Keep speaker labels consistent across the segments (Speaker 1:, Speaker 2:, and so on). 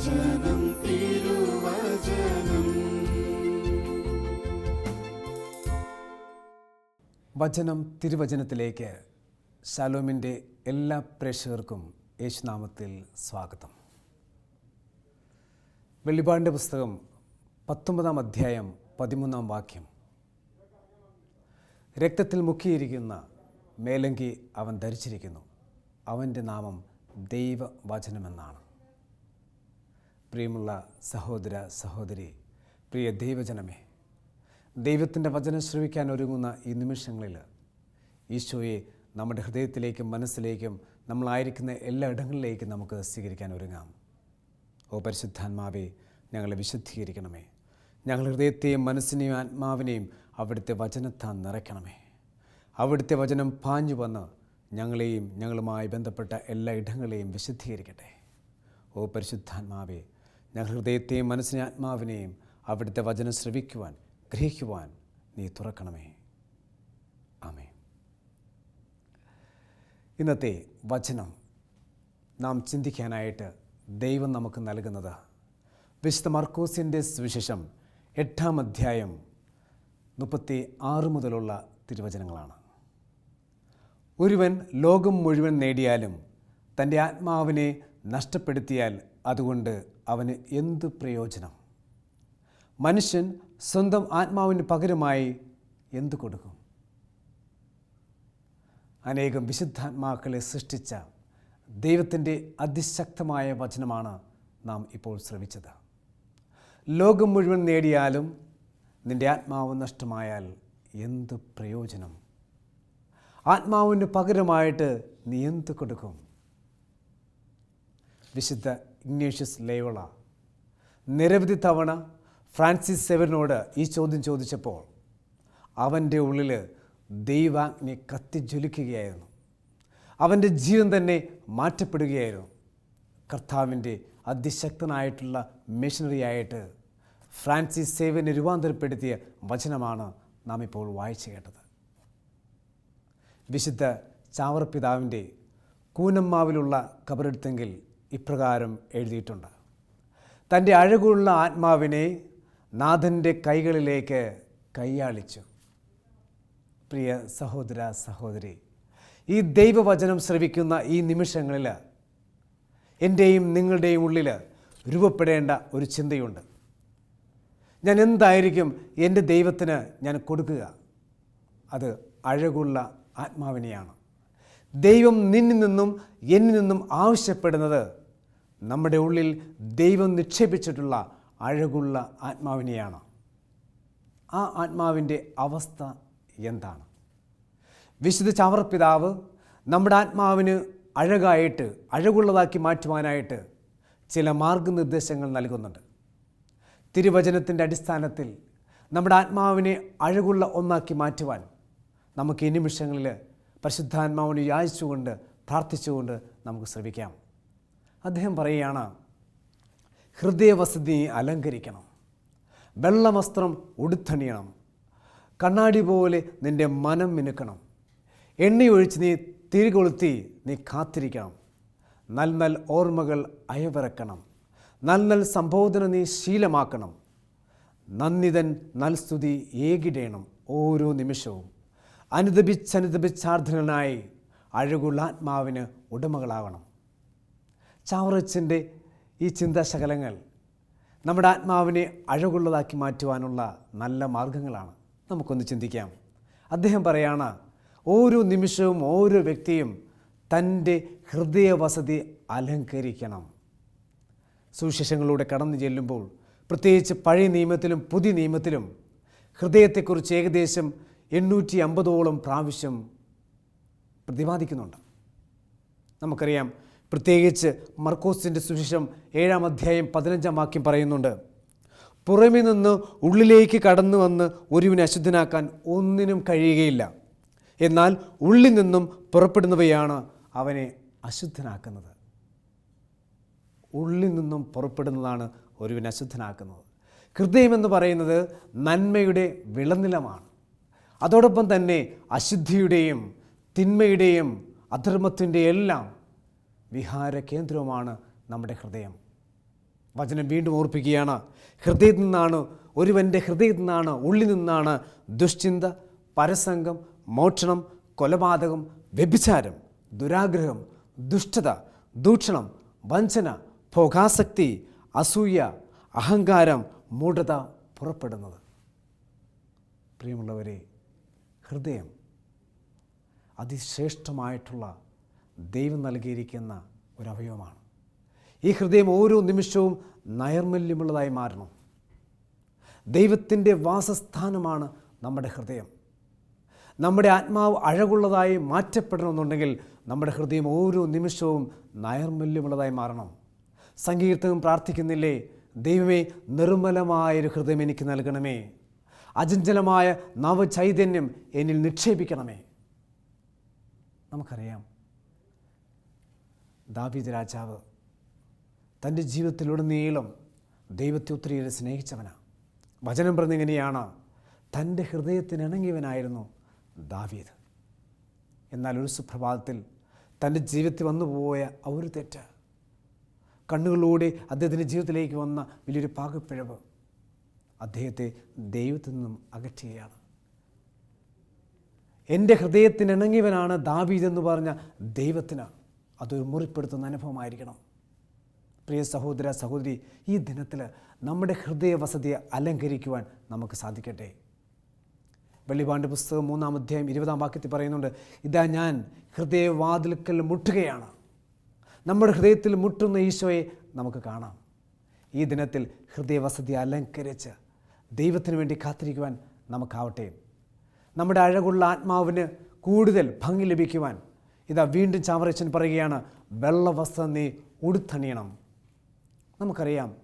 Speaker 1: വചനം തിരുവചനം.
Speaker 2: വചനം തിരുവചനത്തിലേക്ക് ശാലോമിന്റെ എല്ലാ പ്രേക്ഷകർക്കും യേശുനാമത്തിൽ സ്വാഗതം. വെള്ളിപ്പാടിന്റെ പുസ്തകം പത്തൊമ്പതാം അധ്യായം പതിമൂന്നാം വാക്യം. രക്തത്തിൽ മുക്കിയിരിക്കുന്ന മേലങ്കി അവൻ ധരിച്ചിരിക്കുന്നു. അവന്റെ നാമം ദൈവവചനമെന്നാണ്. പ്രിയമുള്ള സഹോദര സഹോദരി പ്രിയ ദൈവജനമേ ദൈവത്തിന്റെ വചനം ശ്രവിക്കാൻ ഒരുങ്ങുന്ന ഈ നിമിഷങ്ങളിൽ ഈശോയെ നമ്മുടെ ഹൃദയത്തിലേക്കും മനസ്സിലേക്കും നമ്മളായിരിക്കുന്ന എല്ലാ ഇടങ്ങളിലേക്കും നമുക്ക് സ്വീകരിക്കാൻ ഒരുങ്ങാം. ഓ പരിശുദ്ധാത്മാവെ ഞങ്ങളെ വിശുദ്ധീകരിക്കണമേ. ഞങ്ങൾ ഹൃദയത്തെയും മനസ്സിനെയും ആത്മാവിനെയും അവിടുത്തെ വചനത്താൻ നിറയ്ക്കണമേ. അവിടുത്തെ വചനം പാഞ്ഞു വന്ന് ഞങ്ങളെയും ഞങ്ങളുമായി ബന്ധപ്പെട്ട എല്ലാ ഇടങ്ങളെയും വിശുദ്ധീകരിക്കട്ടെ. ഓ പരിശുദ്ധാത്മാവെ ഞങ്ങൾ ഹൃദയത്തെയും മനസ്സിനെ ആത്മാവിനെയും അവിടുത്തെ വചനം ശ്രവിക്കുവാൻ ഗ്രഹിക്കുവാൻ നീ തുറക്കണമേ. ആമേ ഇന്നത്തെ വചനം നാം ചിന്തിക്കാനായിട്ട് ദൈവം നമുക്ക് നൽകുന്നത് വിശുദ്ധ മർക്കോസിന്റെ സുവിശേഷം എട്ടാം അധ്യായം മുപ്പത്തി ആറ് മുതലുള്ള തിരുവചനങ്ങളാണ്. ഒരുവൻ ലോകം മുഴുവൻ നേടിയാലും തന്റെ ആത്മാവിനെ നഷ്ടപ്പെടുത്തിയാൽ അതുകൊണ്ട് അവന് എന്ത് പ്രയോജനം? മനുഷ്യൻ സ്വന്തം ആത്മാവിന് പകരമായി എന്തു കൊടുക്കും? അനേകം വിശുദ്ധാത്മാക്കളെ സൃഷ്ടിച്ച ദൈവത്തിന്റെ അതിശക്തമായ വചനമാണ് നാം ഇപ്പോൾ ശ്രവിച്ചത്. ലോകം മുഴുവൻ നേടിയാലും നിന്റെ ആത്മാവ് നഷ്ടമായാൽ എന്ത് പ്രയോജനം? ആത്മാവിന് പകരമായിട്ട് നീ എന്ത് കൊടുക്കും? വിശുദ്ധ ഇഗ്നേഷ്യസ് ലേവള. നിരവധി തവണ ഫ്രാൻസിസ് സെവറിനോട് ഈ ചോദ്യം ചോദിച്ചപ്പോൾ അവന്റെ ഉള്ളിൽ ദൈവാഗ്നി കത്തിജ്വലിക്കുകയായിരുന്നു. അവന്റെ ജീവൻ തന്നെ മാറ്റപ്പെടുകയായിരുന്നു. കർത്താവിന്റെ അതിശക്തനായിട്ടുള്ള മിഷനറിയായിട്ട് ഫ്രാൻസിസ് സേവനെ രൂപാന്തരപ്പെടുത്തിയ വചനമാണ് നാം ഇപ്പോൾ വായിച്ചു കേട്ടത്. വിശുദ്ധ ചാവറപിതാവിന്റെ കൂനമ്മാവിലുള്ള കബറെടുത്തെങ്കിൽ ഇപ്രകാരം എഴുതിയിട്ടുണ്ട്. തന്റെ അഴകുള്ള ആത്മാവിനെ നാഥന്റെ കൈകളിലേക്ക് കൈയാളിച്ചു. പ്രിയ സഹോദര സഹോദരി ഈ ദൈവവചനം ശ്രവിക്കുന്ന ഈ നിമിഷങ്ങളിൽ എന്റെയും നിങ്ങളുടെയും ഉള്ളിൽ രൂപപ്പെടേണ്ട ഒരു ചിന്തയുണ്ട്. ഞാൻ എന്തായിരിക്കും എന്റെ ദൈവത്തിന് ഞാൻ കൊടുക്കുക? അത് അഴകുള്ള ആത്മാവിനെയാണ്. ദൈവം നിന്നിൽ നിന്നും എന്നിൽ നിന്നും ആവശ്യപ്പെടുന്നത് നമ്മുടെ ഉള്ളിൽ ദൈവം നിക്ഷേപിച്ചിട്ടുള്ള അഴകുള്ള ആത്മാവിനെയാണ്. ആ ആത്മാവിന്റെ അവസ്ഥ എന്താണ്? വിശുദ്ധ ചവർപിതാവ് നമ്മുടെ ആത്മാവിന് അഴകായിട്ട് അഴകുള്ളതാക്കി മാറ്റുവാനായിട്ട് ചില മാർഗനിർദ്ദേശങ്ങൾ നൽകുന്നുണ്ട്. തിരുവചനത്തിന്റെ അടിസ്ഥാനത്തിൽ നമ്മുടെ ആത്മാവിനെ അഴകുള്ള ഒന്നാക്കി മാറ്റുവാൻ നമുക്ക് ഈ നിമിഷങ്ങളിൽ പരിശുദ്ധാത്മാവിനെ യാചിച്ചുകൊണ്ട് പ്രാർത്ഥിച്ചുകൊണ്ട് നമുക്ക് ശ്രമിക്കാം. അദ്ദേഹം പറയുകയാണ് ഹൃദയവസതി അലങ്കരിക്കണം വെള്ളവസ്ത്രം ഉടുത്തണിയണം കണ്ണാടി പോലെ നിന്റെ മനം മിനുക്കണം എണ്ണയൊഴിച്ച് നീ തിരികൊളുത്തി നീ കാത്തിരിക്കണം നല്ല നല്ല ഓർമ്മകൾ അയവിറക്കണം നല്ല നല്ല സംബോധന നീ ശീലമാക്കണം നന്ദിതൻ നൽസ്തുതി ഏകിടേണം ഓരോ നിമിഷവും. അനുദപിച്ചനുദപിച്ചാർദ്ധനായി അഴകുള്ള ആത്മാവിന് ഉടമകളാവണം. ചാവറച്ചന്റെ ഈ ചിന്താശകലങ്ങൾ നമ്മുടെ ആത്മാവിനെ അഴകുള്ളതാക്കി മാറ്റുവാനുള്ള നല്ല മാർഗങ്ങളാണ്. നമുക്കൊന്ന് ചിന്തിക്കാം. അദ്ദേഹം പറയാണ് ഓരോ നിമിഷവും ഓരോ വ്യക്തിയും തന്റെ ഹൃദയവസതി അലങ്കരിക്കണം. സുവിശേഷങ്ങളിലൂടെ കടന്നു ചെല്ലുമ്പോൾ പ്രത്യേകിച്ച് പഴയ നിയമത്തിലും പുതിയ നിയമത്തിലും ഹൃദയത്തെക്കുറിച്ച് ഏകദേശം എണ്ണൂറ്റി അമ്പതോളം പ്രാവശ്യം പ്രതിപാദിക്കുന്നുണ്ട്. നമുക്കറിയാം പ്രത്യേകിച്ച് മർക്കോസിന്റെ സുവിശേഷം ഏഴാം അധ്യായം പതിനഞ്ചാം വാക്യം പറയുന്നുണ്ട്. പുറമെ നിന്ന് ഉള്ളിലേക്ക് കടന്നു വന്ന് ഒരുവിനെ അശുദ്ധനാക്കാൻ ഒന്നിനും കഴിയുകയില്ല. എന്നാൽ ഉള്ളിൽ നിന്നും പുറപ്പെടുന്നവയാണ് അവനെ അശുദ്ധനാക്കുന്നത്. ഉള്ളിൽ നിന്നും പുറപ്പെടുന്നതാണ് ഒരുവിനെ അശുദ്ധനാക്കുന്നത്. ഹൃദയമെന്ന് പറയുന്നത് നന്മയുടെ വിളനിലമാണ്. അതോടൊപ്പം തന്നെ അശുദ്ധിയുടെയും തിന്മയുടെയും അധർമ്മത്തിന്റെ എല്ലാം വിഹാര കേന്ദ്രവുമാണ് നമ്മുടെ ഹൃദയം. വചനം വീണ്ടും ഓർപ്പിക്കുകയാണ്. ഹൃദയത്തിൽ നിന്നാണ് ഒരുവന്റെ ഹൃദയത്തിൽ നിന്നാണ് ഉള്ളിൽ നിന്നാണ് ദുശ്ചിന്ത പരസംഗം മോഷണം കൊലപാതകം വ്യഭിചാരം ദുരാഗ്രഹം ദുഷ്ടത ദൂഷണം വഞ്ചന ഭോഗാസക്തി അസൂയ അഹങ്കാരം മൂഢത പുറപ്പെടുന്നത്. പ്രിയമുള്ളവരെ ഹൃദയം അതിശ്രേഷ്ഠമായിട്ടുള്ള ദൈവം നൽകിയിരിക്കുന്ന ഒരവയവമാണ്. ഈ ഹൃദയം ഓരോ നിമിഷവും നൈർമല്യമുള്ളതായി മാറണം. ദൈവത്തിന്റെ വാസസ്ഥാനമാണ് നമ്മുടെ ഹൃദയം. നമ്മുടെ ആത്മാവ് അഴകുള്ളതായി മാറ്റപ്പെടണമെന്നുണ്ടെങ്കിൽ നമ്മുടെ ഹൃദയം ഓരോ നിമിഷവും നൈർമല്യമുള്ളതായി മാറണം. സങ്കീർത്തനം പ്രാർത്ഥിക്കുന്നില്ലേ ദൈവമേ നിർമ്മലമായൊരു ഹൃദയം എനിക്ക് നൽകണമേ. അചഞ്ചലമായ നവചൈതന്യം എന്നിൽ നിക്ഷേപിക്കണമേ. നമുക്കറിയാം ദാവീദ് രാജാവ് തന്റെ ജീവിതത്തിലുടനീളം ദൈവത്തെ ഒത്തിരിയേറെ സ്നേഹിച്ചവനാണ് വചനം പറഞ്ഞിങ്ങനെയാണ് തന്റെ ഹൃദയത്തിനിണങ്ങിയവനായിരുന്നു ദാവീദ്. എന്നാൽ ഒരു സുപ്രഭാതത്തിൽ തന്റെ ജീവിതത്തിൽ വന്നുപോയ ആ ഒരു തെറ്റ് കണ്ണുകളിലൂടെ അദ്ദേഹത്തിന്റെ ജീവിതത്തിലേക്ക് വന്ന വലിയൊരു പാകപ്പിഴവ് അദ്ദേഹത്തെ ദൈവത്തിൽ നിന്നും അകറ്റുകയാണ്. എന്റെ ഹൃദയത്തിനിണങ്ങിയവനാണ് ദാവീദ് എന്ന് പറഞ്ഞ ദൈവത്തിന് അതൊരു മുറിപ്പെടുത്തുന്ന അനുഭവമായിരിക്കണം. പ്രിയ സഹോദര സഹോദരി ഈ ദിനത്തിൽ നമ്മുടെ ഹൃദയവസതിയെ അലങ്കരിക്കുവാൻ നമുക്ക് സാധിക്കട്ടെ. വെള്ളിപാണ്ട് പുസ്തകം മൂന്നാം അധ്യായം ഇരുപതാം വാക്യത്തിൽ പറയുന്നുണ്ട് ഇതാ ഞാൻ ഹൃദയവാതിൽക്കൽ മുട്ടുകയാണ്. നമ്മുടെ ഹൃദയത്തിൽ മുട്ടുന്ന ഈശോയെ നമുക്ക് കാണാം. ഈ ദിനത്തിൽ ഹൃദയവസതി അലങ്കരിച്ച് ദൈവത്തിന് വേണ്ടി കാത്തിരിക്കുവാൻ നമുക്കാവട്ടെ. നമ്മുടെ അഴകുള്ള ആത്മാവിന് കൂടുതൽ ഭംഗി ലഭിക്കുവാൻ ഇതാ വീണ്ടും ചാമരച്ചൻ പറയുകയാണ് വെള്ള വസ്ത്രം നീ ഉടുത്തണിയണം. നമുക്കറിയാം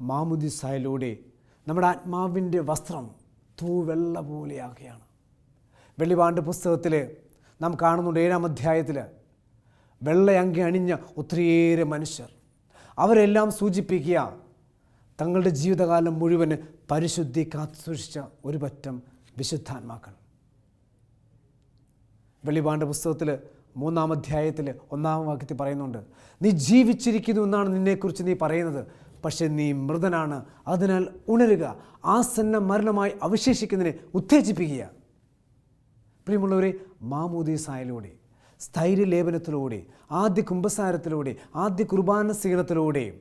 Speaker 2: മാമുദിസായിലൂടെ നമ്മുടെ ആത്മാവിന്റെ വസ്ത്രം തൂവെള്ള പോലെയാകുകയാണ്. വെള്ളിപാണ്ട് പുസ്തകത്തിൽ നാം കാണുന്നുണ്ട് ഏഴാം അധ്യായത്തിൽ വെള്ളയങ്കി അണിഞ്ഞ ഒത്തിരിയേറെ മനുഷ്യർ. അവരെല്ലാം സൂചിപ്പിക്കുക തങ്ങളുടെ ജീവിതകാലം മുഴുവൻ പരിശുദ്ധി കാത്തുസൂക്ഷിച്ച ഒരു പറ്റം വിശുദ്ധാത്മാക്കൾ. വെള്ളിപാണ്ട് പുസ്തകത്തിൽ മൂന്നാം അധ്യായത്തിൽ ഒന്നാം വാക്യത്തിൽ പറയുന്നുണ്ട് നീ ജീവിച്ചിരിക്കുന്നു എന്നാണ് നിന്നെക്കുറിച്ച് നീ പറയുന്നത്. പക്ഷേ നീ മൃതനാണ്. അതിനാൽ ഉണരുക. ആസന്ന മരണമായി അവശേഷിക്കുന്നതിനെ ഉത്തേജിപ്പിക്കുക. പ്രിയമുള്ളവരെ മാമൂദീസായിലൂടെ സ്ഥൈര്യലേപനത്തിലൂടെ ആദ്യ കുംഭസാരത്തിലൂടെ ആദ്യ കുർബാന സ്വീകരണത്തിലൂടെ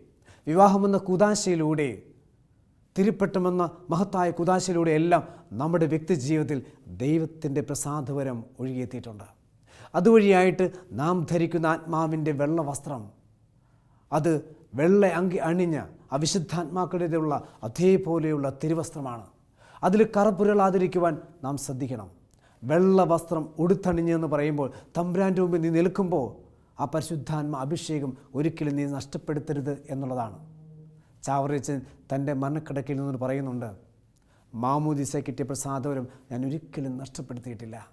Speaker 2: വിവാഹമെന്ന കുതാശയിലൂടെ തിരുപ്പെട്ടമെന്ന മഹത്തായ കുതാശയിലൂടെ എല്ലാം നമ്മുടെ വ്യക്തി ജീവിതത്തിൽ ദൈവത്തിന്റെ പ്രസാദപരം ഒഴുകിയെത്തിയിട്ടുണ്ട്. അതുവഴിയായിട്ട് നാം ധരിക്കുന്ന ആത്മാവിന്റെ വെള്ള വസ്ത്രം അത് വെള്ള അങ്കി അണിഞ്ഞ അവിശുദ്ധാത്മാക്കളുടേതുള്ള അതേപോലെയുള്ള തിരുവസ്ത്രമാണ്. അതിൽ കറപ്പുരളാതിരിക്കുവാൻ നാം ശ്രദ്ധിക്കണം. വെള്ള വസ്ത്രം ഉടുത്തണിഞ്ഞെന്ന് പറയുമ്പോൾ തമ്പ്രാന്റെ മുമ്പിൽ നീ നിൽക്കുമ്പോൾ ആ പരിശുദ്ധാത്മ അഭിഷേകം ഒരിക്കലും നീ നഷ്ടപ്പെടുത്തരുത് എന്നുള്ളതാണ്. ചാവറിച്ചൻ തന്റെ മരണക്കിടക്കിൽ നിന്ന് പറയുന്നുണ്ട് മാമൂദിസ കിട്ടിയ പ്രസാദവരം ഞാൻ ഒരിക്കലും നഷ്ടപ്പെടുത്തിയിട്ടില്ല.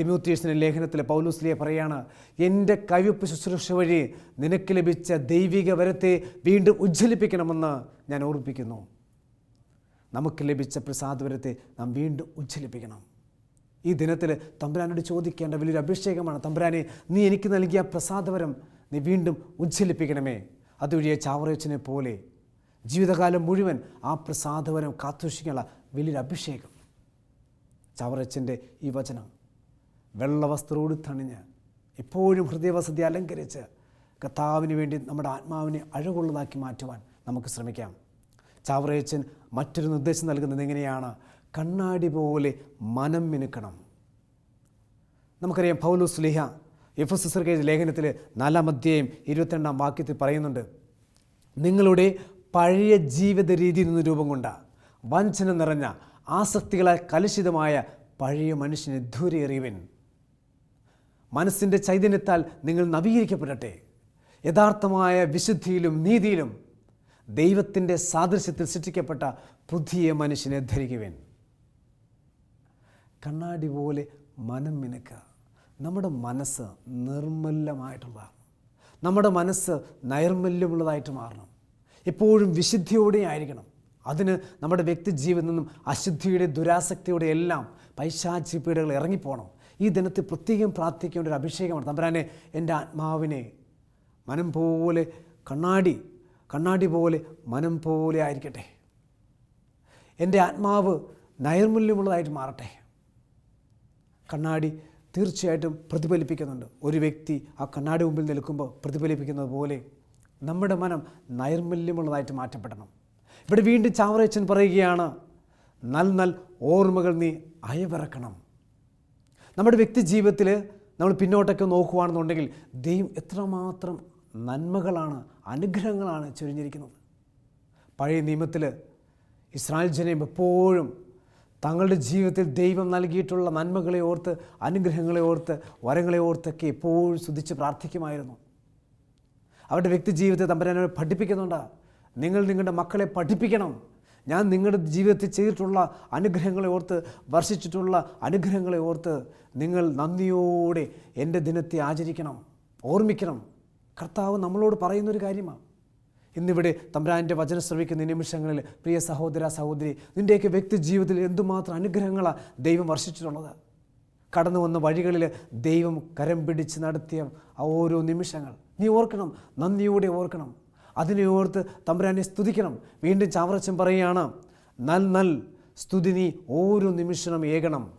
Speaker 2: തിമോത്തീസിന്റെ ലേഖനത്തിൽ പൗലൂസ്ലിയെ പറയാണ് എന്റെ കവിപ്പ് ശുശ്രൂഷ വഴി നിനക്ക് ലഭിച്ച ദൈവിക വരത്തെ വീണ്ടും ഉജ്ജ്വലിപ്പിക്കണമെന്ന് ഞാൻ ഓർമ്മിപ്പിക്കുന്നു. നമുക്ക് ലഭിച്ച പ്രസാദവരത്തെ നാം വീണ്ടും ഉജ്ജ്വലിപ്പിക്കണം. ഈ ദിനത്തിൽ തമ്പുരാനോട് ചോദിക്കേണ്ട വലിയൊരു അഭിഷേകമാണ് തമ്പുരാനെ നീ എനിക്ക് നൽകിയ പ്രസാദവരം നീ വീണ്ടും ഉജ്ജ്വലിപ്പിക്കണമേ. അതുവഴിയെ ചാവറയച്ചനെ പോലെ ജീവിതകാലം മുഴുവൻ ആ പ്രസാദവരം കാത്തുഷിക്കാനുള്ള വലിയൊരു അഭിഷേകം. ചാവറച്ചന്റെ ഈ വചനം വെള്ളവസ്ത്രോട് തണിഞ്ഞ് എപ്പോഴും ഹൃദയവസതി അലങ്കരിച്ച് കർത്താവിന് വേണ്ടി നമ്മുടെ ആത്മാവിനെ അഴകുള്ളതാക്കി മാറ്റുവാൻ നമുക്ക് ശ്രമിക്കാം. ചാവറയച്ചൻ മറ്റൊരു നിർദ്ദേശം നൽകുന്നത് എങ്ങനെയാണ്? കണ്ണാടി പോലെ മനം മിനുക്കണം. നമുക്കറിയാം പൗലോസ് ലിഹ എഫ് എസ് എസ് ലേഖനത്തിൽ നാലാം അധ്യായം ഇരുപത്തിരണ്ടാം വാക്യത്തിൽ പറയുന്നുണ്ട് നിങ്ങളുടെ പഴയ ജീവിത രീതിയിൽ നിന്ന് രൂപം കൊണ്ട വഞ്ചന നിറഞ്ഞ ആസക്തികളാൽ കലുഷിതമായ പഴയ മനുഷ്യനെ എറിയുവൻ മനസ്സിന്റെ ചൈതന്യത്താൽ നിങ്ങൾ നവീകരിക്കപ്പെടട്ടെ. യഥാർത്ഥമായ വിശുദ്ധിയിലും നീതിയിലും ദൈവത്തിന്റെ സാദൃശ്യത്തിൽ സൃഷ്ടിക്കപ്പെട്ട പുതിയ മനുഷ്യനെ ധരിക്കുവേൻ. കണ്ണാടി പോലെ മനം മിനുക്കുക. നമ്മുടെ മനസ്സ് നിർമ്മലമായിട്ടുള്ളതാണ് നമ്മുടെ മനസ്സ് നൈർമല്യമുള്ളതായിട്ട് മാറണം. എപ്പോഴും വിശുദ്ധിയോടെ ആയിരിക്കണം. അതിന് നമ്മുടെ വ്യക്തി ജീവിതത്തിൽ നിന്നും അശുദ്ധിയുടെ ദുരാസക്തിയുടെ എല്ലാം പൈശാചിപ്പീടുകൾ ഇറങ്ങിപ്പോകണം ഈ ദിനത്തിൽ പ്രത്യേകം പ്രാർത്ഥിക്കേണ്ട ഒരു അഭിഷേകമാണ്. തമ്പരാനെ എന്റെ ആത്മാവിനെ മനം പോലെ കണ്ണാടി കണ്ണാടി പോലെ മനം പോലെ ആയിരിക്കട്ടെ. എന്റെ ആത്മാവ് നൈർമല്യമുള്ളതായിട്ട് മാറട്ടെ. കണ്ണാടി തീർച്ചയായിട്ടും പ്രതിഫലിപ്പിക്കുന്നുണ്ട്. ഒരു വ്യക്തി ആ കണ്ണാടി മുമ്പിൽ നിൽക്കുമ്പോൾ പ്രതിഫലിപ്പിക്കുന്നത് പോലെ നമ്മുടെ മനം നൈർമല്യമുള്ളതായിട്ട് മാറ്റപ്പെടണം. ഇവിടെ വീണ്ടും ചാവറേച്ചൻ പറയുകയാണ് നൽ നൽ ഓർമ്മകൾ നീ അയവിറക്കണം. നമ്മുടെ വ്യക്തി ജീവിതത്തിൽ നമ്മൾ പിന്നോട്ടൊക്കെ നോക്കുകയാണെന്നുണ്ടെങ്കിൽ ദൈവം എത്രമാത്രം നന്മകളാണ് അനുഗ്രഹങ്ങളാണ് ചൊരിഞ്ഞിരിക്കുന്നത്. പഴയ നിയമത്തിൽ ഇസ്രായേൽ ജനം എപ്പോഴും തങ്ങളുടെ ജീവിതത്തിൽ ദൈവം നൽകിയിട്ടുള്ള നന്മകളെ ഓർത്ത് അനുഗ്രഹങ്ങളെ ഓർത്ത് വരങ്ങളെ ഓർത്തൊക്കെ എപ്പോഴും സ്തുതിച്ച് പ്രാർത്ഥിക്കുമായിരുന്നു. അവരുടെ വ്യക്തി ജീവിതത്തെ തമ്പരാനെ പഠിപ്പിക്കുന്നുണ്ട്. നിങ്ങൾ നിങ്ങളുടെ മക്കളെ പഠിപ്പിക്കണം. ഞാൻ നിങ്ങളുടെ ജീവിതത്തിൽ ചെയ്തിട്ടുള്ള അനുഗ്രഹങ്ങളെ ഓർത്ത് വർഷിച്ചിട്ടുള്ള അനുഗ്രഹങ്ങളെ ഓർത്ത് നിങ്ങൾ നന്ദിയോടെ എന്റെ ദിനത്തെ ആചരിക്കണം ഓർമ്മിക്കണം. കർത്താവ് നമ്മളോട് പറയുന്നൊരു കാര്യമാണ് ഇന്നിവിടെ തമ്പ്രാന്റെ വചന ശ്രവിക്കുന്ന നിമിഷങ്ങളിൽ പ്രിയ സഹോദര സഹോദരി നിന്റെയൊക്കെ വ്യക്തി ജീവിതത്തിൽ എന്തുമാത്രം അനുഗ്രഹങ്ങളാണ് ദൈവം വർഷിച്ചിട്ടുള്ളത്. കടന്നു വന്ന വഴികളിൽ ദൈവം കരം പിടിച്ച് നടത്തിയ ഓരോ നിമിഷങ്ങൾ. നീ ഓർക്കണം നന്ദിയോടെ ഓർക്കണം. അതിനെ ഓർത്ത് തമ്പുരാനെ സ്തുതിക്കണം. വീണ്ടും ചാവറച്ചൻ പറയുകയാണ് നൽ നൽ സ്തുതി നീ ഓരോ നിമിഷം ഏകണം.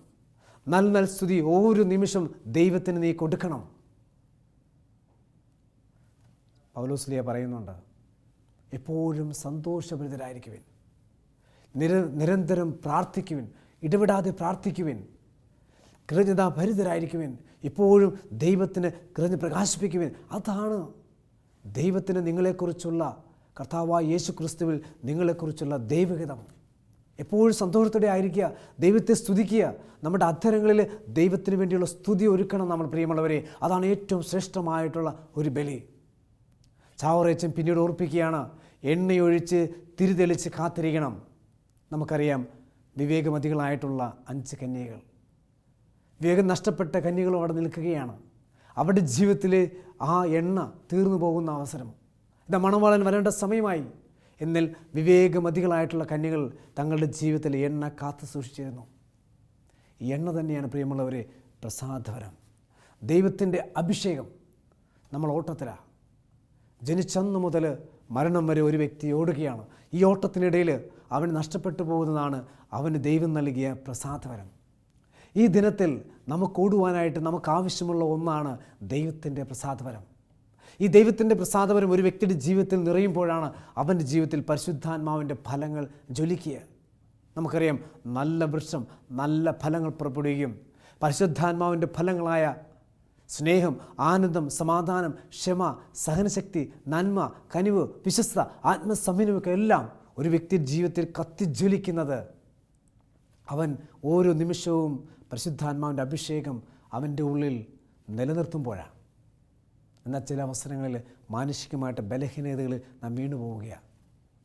Speaker 2: നൽ നൽ സ്തുതി ഓരോ നിമിഷം ദൈവത്തിന് നീ കൊടുക്കണം. പൗലോസ്ലിയ പറയുന്നുണ്ട് എപ്പോഴും സന്തോഷഭരിതരായിരിക്കുവിൻ. നിര നിരന്തരം പ്രാർത്ഥിക്കുവിൻ. ഇടപെടാതെ പ്രാർത്ഥിക്കുവിൻ. കൃതജ്ഞതാഭരിതരായിരിക്കുവിൻ. ഇപ്പോഴും ദൈവത്തിന് കൃതജ്ഞ പ്രകാശിപ്പിക്കുവിൻ. അതാണ് ദൈവത്തിന് നിങ്ങളെക്കുറിച്ചുള്ള കർത്താവായ യേശു ക്രിസ്തുവിൽ നിങ്ങളെക്കുറിച്ചുള്ള ദൈവഹിതം. എപ്പോഴും സന്തോഷത്തോടെ ആയിരിക്കുക ദൈവത്തെ സ്തുതിക്കുക. നമ്മുടെ അധരങ്ങളിൽ ദൈവത്തിന് വേണ്ടിയുള്ള സ്തുതി ഒരുക്കണം നമ്മൾ പ്രിയമുള്ളവരെ. അതാണ് ഏറ്റവും ശ്രേഷ്ഠമായിട്ടുള്ള ഒരു ബലി. ചാവറേച്ചൻ പിന്നീട് ഓർപ്പിക്കുകയാണ് എണ്ണയൊഴിച്ച് തിരിതെളിച്ച് കാത്തിരിക്കണം. നമുക്കറിയാം വിവേകമതികളായിട്ടുള്ള അഞ്ച് കന്യകൾ വിവേകം നഷ്ടപ്പെട്ട കന്യകളും അവിടെ നിൽക്കുകയാണ്. അവരുടെ ജീവിതത്തിലെ ആ എണ്ണ തീർന്നു പോകുന്ന അവസരം. ഇത് മണവാളൻ വരേണ്ട സമയമായി. എന്നാൽ വിവേകമതികളായിട്ടുള്ള കന്യകൾ തങ്ങളുടെ ജീവിതത്തിൽ എണ്ണ കാത്തു സൂക്ഷിച്ചിരുന്നു. എണ്ണ തന്നെയാണ് പ്രിയമുള്ളവരെ പ്രസാദവരം. ദൈവത്തിന്റെ അഭിഷേകം നമ്മൾ ഓട്ടത്തിലാണ് ജനിച്ചന്ന് മുതൽ മരണം വരെ ഒരു വ്യക്തി ഓടുകയാണ്. ഈ ഓട്ടത്തിനിടയിൽ അവൻ നഷ്ടപ്പെട്ടു പോകുന്നതാണ് അവന് ദൈവം നൽകിയ പ്രസാദവരം. ഈ ദിനത്തിൽ നമുക്ക് ഓടുവാനായിട്ട് നമുക്ക് ആവശ്യമുള്ള ഒന്നാണ് ദൈവത്തിന്റെ പ്രസാദവരം. ഈ ദൈവത്തിന്റെ പ്രസാദവരം ഒരു വ്യക്തിയുടെ ജീവിതത്തിൽ നിറയുമ്പോഴാണ് അവന്റെ ജീവിതത്തിൽ പരിശുദ്ധാത്മാവിന്റെ ഫലങ്ങൾ ജ്വലിക്കുക. നമുക്കറിയാം നല്ല വൃക്ഷം നല്ല ഫലങ്ങൾ പുറപ്പെടുകയും പരിശുദ്ധാത്മാവിന്റെ ഫലങ്ങളായ സ്നേഹം ആനന്ദം സമാധാനം ക്ഷമ സഹനശക്തി നന്മ കനിവ് വിശ്വസ്ത ആത്മസംയമനമൊക്കെ എല്ലാം ഒരു വ്യക്തിയുടെ ജീവിതത്തിൽ കത്തിജ്വലിക്കുന്നത്. അവൻ ഓരോ നിമിഷവും പരിശുദ്ധാത്മാവിന്റെ അഭിഷേകം അവന്റെ ഉള്ളിൽ നിലനിർത്തുമ്പോഴാണ് എന്നാൽ ചില അവസരങ്ങളിൽ മാനുഷികമായിട്ട് ബലഹീനതകൾ നാം വീണു പോവുകയാണ്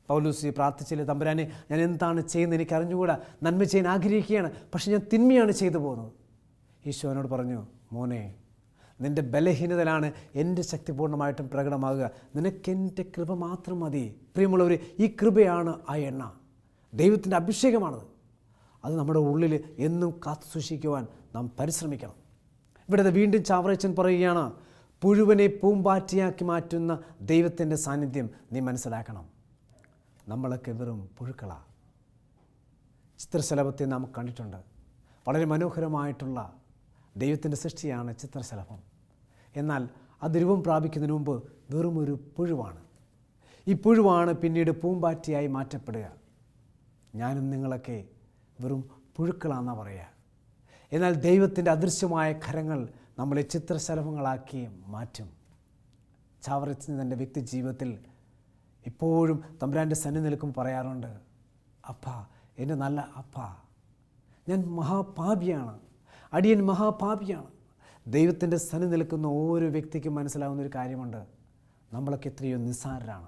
Speaker 2: പൗലൂസി പ്രാർത്ഥിച്ചില്ല തമ്പുരാനെ ഞാൻ എന്താണ് ചെയ്യുന്നത്? എനിക്ക് അറിഞ്ഞുകൂടാ. നന്മ ചെയ്യാൻ ആഗ്രഹിക്കുകയാണ് പക്ഷെ ഞാൻ തിന്മയാണ് ചെയ്തു പോകുന്നത്. ഈശോനോട് പറഞ്ഞു മോനെ നിന്റെ ബലഹീനതയിലാണ് എന്റെ ശക്തി പൂർണമായിട്ടും പ്രകടമാകുക. നിനക്കെന്റെ കൃപ മാത്രം മതി. പ്രിയമുള്ളവർ ഈ കൃപയാണ് ആ എണ്ണ. ദൈവത്തിന്റെ അഭിഷേകമാണത്. അത് നമ്മുടെ ഉള്ളിൽ എന്നും കാത്തു സൂക്ഷിക്കുവാൻ നാം പരിശ്രമിക്കണം. ഇവിടെ വീണ്ടും ചാവറച്ചൻ പറയുകയാണ് പുഴുവനെ പൂമ്പാറ്റിയാക്കി മാറ്റുന്ന ദൈവത്തിന്റെ സാന്നിധ്യം നീ മനസ്സിലാക്കണം. നമ്മളൊക്കെ വെറും പുഴുക്കളാണ് ചിത്രശലഭത്തെ നാം കണ്ടിട്ടുണ്ട്. വളരെ മനോഹരമായിട്ടുള്ള ദൈവത്തിന്റെ സൃഷ്ടിയാണ് ചിത്രശലഭം. എന്നാൽ അത് രൂപം പ്രാപിക്കുന്നതിന് മുമ്പ് വെറുമൊരു പുഴുവാണ്. ഈ പുഴുവാണ് പിന്നീട് പൂമ്പാറ്റിയായി മാറ്റപ്പെടുക. ഞാനും നിങ്ങളൊക്കെ വെറും പുഴുക്കളാണെന്നാണ് പറയുക എന്നാൽ ദൈവത്തിന്റെ അദൃശ്യമായ കരങ്ങൾ നമ്മളെ ചിത്രശലഭങ്ങളാക്കി മാറ്റും. ചാവറച്ച് തന്റെ വ്യക്തി ജീവിതത്തിൽ ഇപ്പോഴും തമ്പുരാന്റെ സന്നി നിൽക്കും പറയാറുണ്ട് അപ്പ എന്റെ നല്ല അപ്പ ഞാൻ മഹാപാപിയാണ് അടിയൻ മഹാപാപിയാണ്. ദൈവത്തിന്റെ സന്നി നിൽക്കുന്ന ഓരോ വ്യക്തിക്കും മനസ്സിലാവുന്ന ഒരു കാര്യമുണ്ട് നമ്മളൊക്കെ എത്രയോ നിസ്സാരരാണ്.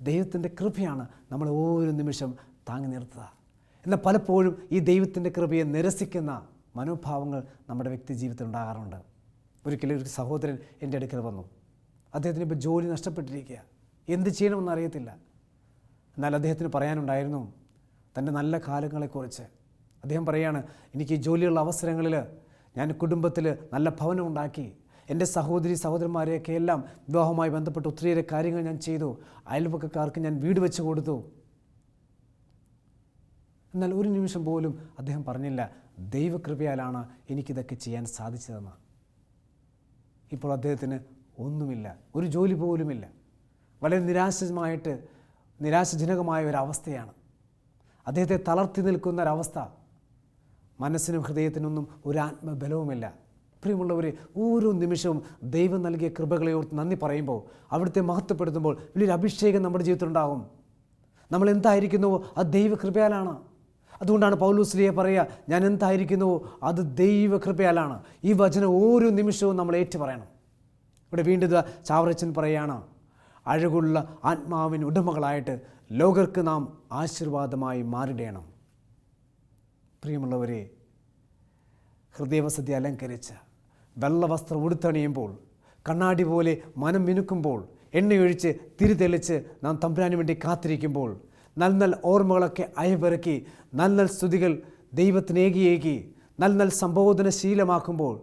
Speaker 2: ദൈവത്തിന്റെ കൃപയാണ് നമ്മളെ ഓരോ നിമിഷം താങ്ങി നിർത്തുക. എന്നാൽ പലപ്പോഴും ഈ ദൈവത്തിന്റെ കൃപയെ നിരസിക്കുന്ന മനോഭാവങ്ങൾ നമ്മുടെ വ്യക്തി ജീവിതത്തിൽ ഉണ്ടാകാറുണ്ട്. ഒരിക്കലും ഒരു സഹോദരൻ എന്റെ അടുക്കൽ വന്നു. അദ്ദേഹത്തിന് ഇപ്പോൾ ജോലി നഷ്ടപ്പെട്ടിരിക്കുക എന്ത് ചെയ്യണമെന്ന് അറിയത്തില്ല. എന്നാൽ അദ്ദേഹത്തിന് പറയാനുണ്ടായിരുന്നു തന്റെ നല്ല കാലങ്ങളെക്കുറിച്ച്. അദ്ദേഹം പറയാണ് എനിക്ക് ജോലിയുള്ള അവസരങ്ങളിൽ ഞാൻ കുടുംബത്തിൽ നല്ല ഭവനം ഉണ്ടാക്കി. എന്റെ സഹോദരി സഹോദരന്മാരെയൊക്കെ എല്ലാം വിവാഹവുമായി ബന്ധപ്പെട്ട് ഒത്തിരിയേറെ കാര്യങ്ങൾ ഞാൻ ചെയ്തു. അയൽപക്കക്കാർക്ക് ഞാൻ വീട് വെച്ച് കൊടുത്തു. എന്നാൽ ഒരു നിമിഷം പോലും അദ്ദേഹം പറഞ്ഞില്ല ദൈവകൃപയാലാണ് എനിക്കിതൊക്കെ ചെയ്യാൻ സാധിച്ചതെന്ന്. ഇപ്പോൾ അദ്ദേഹത്തിന് ഒന്നുമില്ല ഒരു ജോലി പോലുമില്ല. വളരെ നിരാശമായിട്ട് നിരാശജനകമായ ഒരവസ്ഥയാണ് അദ്ദേഹത്തെ തളർത്തി നിൽക്കുന്ന ഒരവസ്ഥ മനസ്സിനും ഹൃദയത്തിനൊന്നും ഒരു ആത്മബലവുമില്ല. പ്രിയമുള്ളവർ ഓരോ നിമിഷവും ദൈവം നൽകിയ കൃപകളെ ഓർത്ത് നന്ദി പറയുമ്പോൾ അവിടുത്തെ മഹത്വപ്പെടുത്തുമ്പോൾ വലിയൊരു അഭിഷേകം നമ്മുടെ ജീവിതത്തിലുണ്ടാകും നമ്മൾ എന്തായിരിക്കുന്നുവോ അത് ദൈവകൃപയാലാണ്. അതുകൊണ്ടാണ് പൗലൂസ്ലിയെ പറയുക ഞാൻ എന്തായിരിക്കുന്നു? അത് ദൈവകൃപയാലാണ്. ഈ വചനം ഓരോ നിമിഷവും നമ്മൾ ഏറ്റു പറയണം ഇവിടെ വീണ്ടും ചാവറച്ചൻ പറയുകയാണ് അഴകുള്ള ആത്മാവിന് ഉടമകളായിട്ട് ലോകർക്ക് നാം ആശീർവാദമായി മാറിടേണം പ്രിയമുള്ളവരെ ഹൃദയവസതി അലങ്കരിച്ച് വെള്ളവസ്ത്രം ഉടുത്തണിയുമ്പോൾ കണ്ണാടി പോലെ മനം മിനുക്കുമ്പോൾ എണ്ണയൊഴിച്ച് തിരിതെളിച്ച് നാം തമ്പുരാന് വേണ്ടി കാത്തിരിക്കുമ്പോൾ നല്ല നല്ല ഓർമ്മകളൊക്കെ അയവിറക്കി നല്ല നല്ല സ്തുതികൾ ദൈവത്തിനേകിയേകി നല്ല നല്ല സംബോധന ശീലമാക്കുമ്പോൾ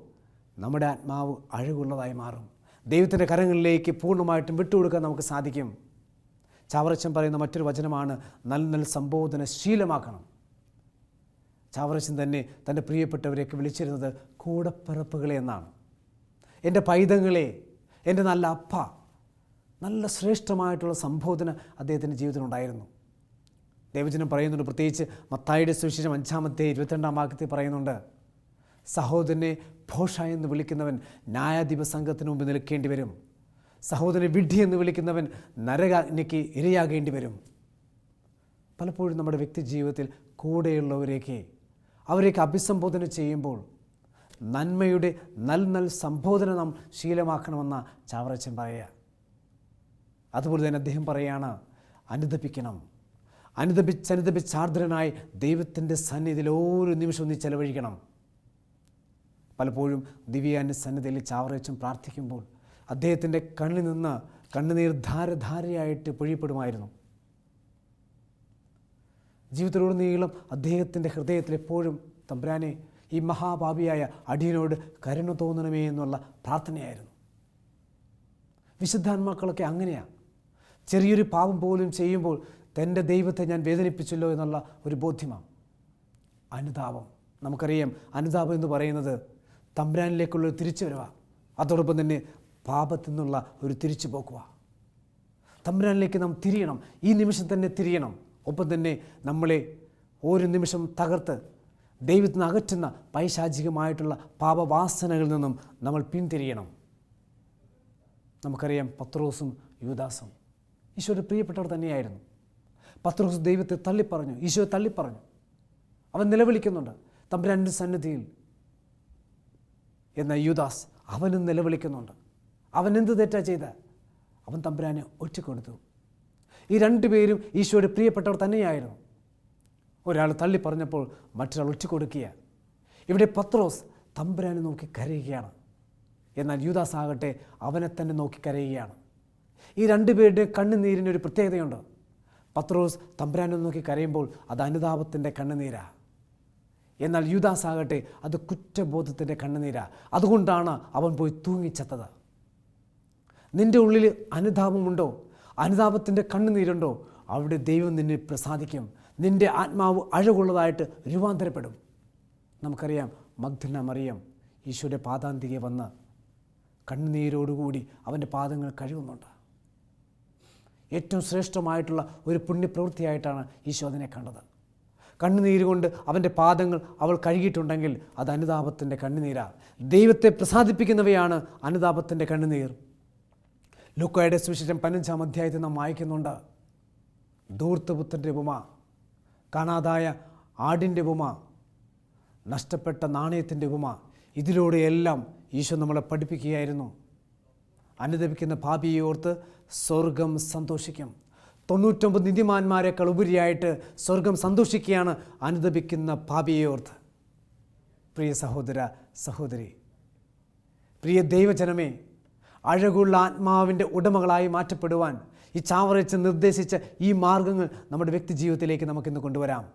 Speaker 2: നമ്മുടെ ആത്മാവ് അഴകുള്ളതായി മാറും. ദൈവത്തിന്റെ കരങ്ങളിലേക്ക് പൂർണമായിട്ടും വിട്ടുകൊടുക്കാൻ നമുക്ക് സാധിക്കും. ചാവറച്ചൻ പറയുന്ന മറ്റൊരു വചനമാണ് നല്ല നല്ല സംബോധന ശീലമാക്കണം. ചാവറച്ചൻ തന്നെ തന്റെ പ്രിയപ്പെട്ടവരെയൊക്കെ വിളിച്ചിരുന്നത് കൂടപ്പിറപ്പുകളെ എന്നാണ്. എന്റെ പൈതങ്ങളെ എന്റെ നല്ല അപ്പ നല്ല ശ്രേഷ്ഠമായിട്ടുള്ള സംബോധന അദ്ദേഹത്തിന്റെ ജീവിതത്തിലുണ്ടായിരുന്നു. ദൈവജനം പറയുന്നുണ്ട്. പ്രത്യേകിച്ച് മത്തായിയുടെ സുവിശേഷം അഞ്ചാമത്തെ ഇരുപത്തിരണ്ടാം വാക്യത്തിൽ പറയുന്നുണ്ട്. സഹോദരനെ ഭോഷ എന്ന് വിളിക്കുന്നവൻ ന്യായാധിപ സംഘത്തിന് മുമ്പ് നിൽക്കേണ്ടി വരും. സഹോദരനെ വിഡ്ഢി എന്ന് വിളിക്കുന്നവൻ നരകാഗ്നിക്ക് ഇരയാകേണ്ടി വരും. പലപ്പോഴും നമ്മുടെ വ്യക്തി ജീവിതത്തിൽ കൂടെയുള്ളവരേക്ക് അവരെയൊക്കെ അഭിസംബോധന ചെയ്യുമ്പോൾ നന്മയുടെ നൽ നൽ സംബോധന നാം ശീലമാക്കണമെന്ന ചാവറച്ചൻ പറയുക. അതുപോലെ തന്നെ അദ്ദേഹം പറയുകയാണ് അനുദപിക്കണം. അനുദപിച്ചനുദപിച്ചാർദ്രനായി ദൈവത്തിന്റെ സന്നിധിയിൽ ഓരോ നിമിഷവും നീ ചെലവഴിക്കണം. പലപ്പോഴും ദിവ്യാന്റെ സന്നിധിയിൽ ചാവറച്ചൻ പ്രാർത്ഥിക്കുമ്പോൾ അദ്ദേഹത്തിന്റെ കണ്ണിൽ നിന്ന് കണ്ണുനീർ ധാരധാരയായിട്ട് പൊഴിയപ്പെടുമായിരുന്നു ജീവിതത്തിലുടനീളം അദ്ദേഹത്തിന്റെ ഹൃദയത്തിൽ എപ്പോഴും തമ്പുരാനെ ഈ മഹാപാപിയായ അടിയനോട് കരുണ തോന്നണമേ എന്നുള്ള പ്രാർത്ഥനയായിരുന്നു. വിശുദ്ധാത്മാക്കളൊക്കെ അങ്ങനെയാണ് ചെറിയൊരു പാപം പോലും ചെയ്യുമ്പോൾ തന്റെ ദൈവത്തെ ഞാൻ വേദനിപ്പിച്ചല്ലോ എന്നുള്ള ഒരു ബോധ്യമാണ്. അനുതാപം. നമുക്കറിയാം അനുതാപം എന്ന് പറയുന്നത് തമ്പ്രാനിലേക്കുള്ള ഒരു തിരിച്ചുവരവാണ് അതോടൊപ്പം തന്നെ പാപത്തിൽ നിന്നുള്ള ഒരു തിരിച്ചു പോക്കുക തമ്പ്രാനിലേക്ക് നാം തിരിയണം. ഈ നിമിഷം തന്നെ തിരിയണം. ഒപ്പം തന്നെ നമ്മളെ ഓരോ നിമിഷം തകർത്ത് ദൈവത്തിന് അകറ്റുന്ന പൈശാചികമായിട്ടുള്ള പാപവാസനകളിൽ നിന്നും നമ്മൾ പിന്തിരിയണം. നമുക്കറിയാം പത്രോസും യുവദാസും ഈശോയുടെ പ്രിയപ്പെട്ടവർ തന്നെയായിരുന്നു. പത്രോസ് ദൈവത്തെ തള്ളിപ്പറഞ്ഞു ഈശോയെ തള്ളിപ്പറഞ്ഞു. അവൻ നിലവിളിക്കുന്നുണ്ട് തമ്പുരാന്റെ സന്നിധിയിൽ. എന്ന യുദാസ് അവനും നിലവിളിക്കുന്നുണ്ട്. അവൻ എന്ത് തെറ്റാ ചെയ്ത? അവൻ തമ്പുരാനെ ഒറ്റക്കൊടുത്തു. ഈ രണ്ടുപേരും ഈശോയുടെ പ്രിയപ്പെട്ടവർ തന്നെയായിരുന്നു. ഒരാൾ തള്ളി പറഞ്ഞപ്പോൾ മറ്റൊരാൾ ഒറ്റക്കൊടുക്കുക ഇവിടെ പത്രോസ് തമ്പുരാനെ നോക്കി കരയുകയാണ്. എന്നാൽ യുദാസ് ആകട്ടെ അവനെ തന്നെ നോക്കി കരയുകയാണ്. ഈ രണ്ടുപേരുടെ കണ്ണുനീരിനൊരു പ്രത്യേകതയുണ്ട്. പത്രോസ് തമ്പ്രാനെ നോക്കി കരയുമ്പോൾ അത് അനുതാപത്തിന്റെ കണ്ണുനീരാ. എന്നാൽ യുദാസ് ആകട്ടെ അത് കുറ്റബോധത്തിന്റെ കണ്ണുനീരാ. അതുകൊണ്ടാണ് അവൻ പോയി തൂങ്ങിച്ചത്തത്. നിന്റെ ഉള്ളിൽ അനുതാപമുണ്ടോ? അനുതാപത്തിന്റെ കണ്ണുനീരുണ്ടോ? അവിടെ ദൈവം നിന്നെ പ്രസാദിക്കും. നിന്റെ ആത്മാവ് അഴകുള്ളതായിട്ട് രൂപാന്തരപ്പെടും. നമുക്കറിയാം മഗ്ദന മറിയം ഈശോയുടെ പാതാന്തികെ വന്ന് കണ്ണുനീരോടുകൂടി അവന്റെ പാദങ്ങൾ കഴുകുന്നുണ്ട്. ഏറ്റവും ശ്രേഷ്ഠമായിട്ടുള്ള ഒരു പുണ്യപ്രവൃത്തിയായിട്ടാണ് ഈശോ അതിനെ കണ്ടത്. കണ്ണുനീര് കൊണ്ട് അവന്റെ പാദങ്ങൾ അവൾ കഴുകിയിട്ടുണ്ടെങ്കിൽ അത് അനുതാപത്തിന്റെ കണ്ണുനീരാണ് ദൈവത്തെ പ്രസാദിപ്പിക്കുന്നവയാണ് അനുതാപത്തിന്റെ കണ്ണുനീർ. ലുക്കോയുടെ സുവിശേഷം പതിനഞ്ചാം അധ്യായത്തിൽ നാം വായിക്കുന്നുണ്ട് ധൂർത്തപുത്രന്റെ ഉപമ കാണാതായ ആടിന്റെ ഉപമ നഷ്ടപ്പെട്ട നാണയത്തിന്റെ ഉപമ ഇതിലൂടെയെല്ലാം ഈശോ നമ്മളെ പഠിപ്പിക്കുകയായിരുന്നു. അനുദപിക്കുന്ന ഭാപിയെ ഓർത്ത് സ്വർഗം സന്തോഷിക്കും. തൊണ്ണൂറ്റൊമ്പത് നിധിമാന്മാരെക്കാൾ ഉപരിയായിട്ട് സ്വർഗം സന്തോഷിക്കുകയാണ് അനുദപിക്കുന്ന പാപിയോർത്ത് പ്രിയ സഹോദര സഹോദരി പ്രിയ ദൈവജനമേ അഴകുള്ള ആത്മാവിന്റെ ഉടമകളായി മാറ്റപ്പെടുവാൻ ഈ ചാവറച്ച് നിർദ്ദേശിച്ച ഈ മാർഗങ്ങൾ നമ്മുടെ വ്യക്തി ജീവിതത്തിലേക്ക് നമുക്കിന്ന് കൊണ്ടുവരാം.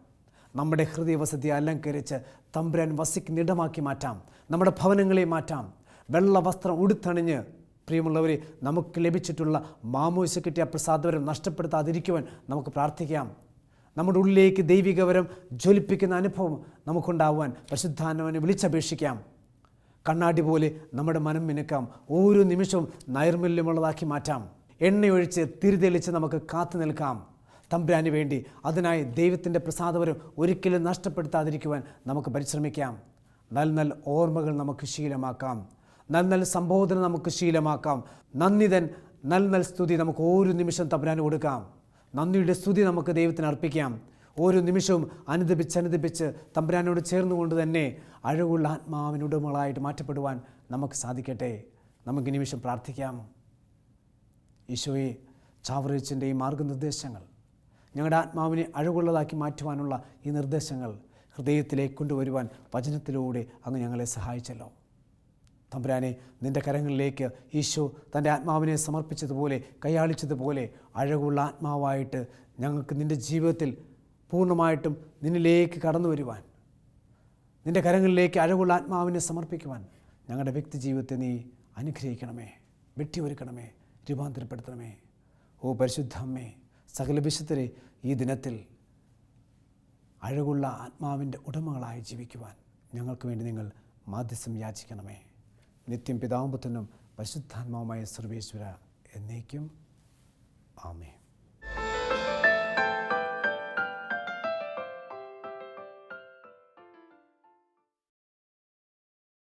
Speaker 2: നമ്മുടെ ഹൃദയവസതി അലങ്കരിച്ച് തമ്പുരാൻ വസിക്കുന്നിടമാക്കി മാറ്റാം. നമ്മുടെ ഭവനങ്ങളെ മാറ്റാം. വെള്ള വസ്ത്രം ഉടുത്തണിഞ്ഞ് പ്രിയമുള്ളവരെ നമുക്ക് ലഭിച്ചിട്ടുള്ള മാമോയിസ് കിട്ടിയ പ്രസാദവരം നഷ്ടപ്പെടുത്താതിരിക്കുവാൻ നമുക്ക് പ്രാർത്ഥിക്കാം. നമ്മുടെ ഉള്ളിലേക്ക് ദൈവികവരം ജ്വലിപ്പിക്കുന്ന അനുഭവം നമുക്കുണ്ടാവാൻ പരിശുദ്ധാനവനെ വിളിച്ചപേക്ഷിക്കാം. കണ്ണാടി പോലെ നമ്മുടെ മനം മിനുക്കാം. ഓരോ നിമിഷവും നൈർമല്യമുള്ളതാക്കി മാറ്റാം. എണ്ണയൊഴിച്ച് തിരിതെളിച്ച് നമുക്ക് കാത്തു നിൽക്കാം. തമ്പുരാന് വേണ്ടി അതിനായി ദൈവത്തിന്റെ പ്രസാദവരം ഒരിക്കലും നഷ്ടപ്പെടുത്താതിരിക്കുവാൻ നമുക്ക് പരിശ്രമിക്കാം. നല്ല നല്ല ഓർമ്മകൾ നമുക്ക് ശീലമാക്കാം. നല്ല സംബോധന നമുക്ക് ശീലമാക്കാം. നന്ദിതൻ നൽനൽ സ്തുതി നമുക്ക് ഓരോ നിമിഷം തമ്പുരാന് കൊടുക്കാം. നന്ദിയുടെ സ്തുതി നമുക്ക് ദൈവത്തിന് അർപ്പിക്കാം. ഓരോ നിമിഷവും അനുദപിച്ച് അനുദപിച്ച് തമ്പുരാനോട് ചേർന്നുകൊണ്ട് തന്നെ അഴകുള്ള ആത്മാവിനുടമകളായിട്ട് മാറ്റപ്പെടുവാൻ നമുക്ക് സാധിക്കട്ടെ. നമുക്ക് നിമിഷം പ്രാർത്ഥിക്കാം. ഈശോയെ ചാവറിച്ചിന്റെ ഈ മാർഗനിർദ്ദേശങ്ങൾ ഞങ്ങളുടെ ആത്മാവിനെ അഴകുള്ളതാക്കി മാറ്റുവാനുള്ള ഈ നിർദ്ദേശങ്ങൾ ഹൃദയത്തിലേക്ക് കൊണ്ടുവരുവാൻ വചനത്തിലൂടെ അങ്ങ് ഞങ്ങളെ സഹായിച്ചല്ലോ. തമ്പുരാനെ നിന്റെ കരങ്ങളിലേക്ക് ഈശോ തന്റെ ആത്മാവിനെ സമർപ്പിച്ചതുപോലെ കൈയാളിച്ചതുപോലെ അഴകുള്ള ആത്മാവായിട്ട് ഞങ്ങൾക്ക് നിന്റെ ജീവിതത്തിൽ പൂർണമായിട്ടും നിന്നിലേക്ക് കടന്നു വരുവാൻ. നിന്റെ കരങ്ങളിലേക്ക് അഴകുള്ള ആത്മാവിനെ സമർപ്പിക്കുവാൻ ഞങ്ങളുടെ വ്യക്തി ജീവിതത്തെ നീ അനുഗ്രഹിക്കണമേ വെട്ടിയൊരുക്കണമേ രൂപാന്തരപ്പെടുത്തണമേ. ഓ പരിശുദ്ധ അമ്മേ സകല വിശുദ്ധരെ ഈ ദിനത്തിൽ അഴകുള്ള ആത്മാവിന്റെ ഉടമകളായി ജീവിക്കുവാൻ ഞങ്ങൾക്ക് വേണ്ടി നിങ്ങൾ മാധ്യസ്ഥം യാചിക്കണമേ. നിത്യം പിതാമ്പുത്തനും പരിശുദ്ധാത്മാവുമായ സർവേശ്വര എന്നേക്കും. ആമേ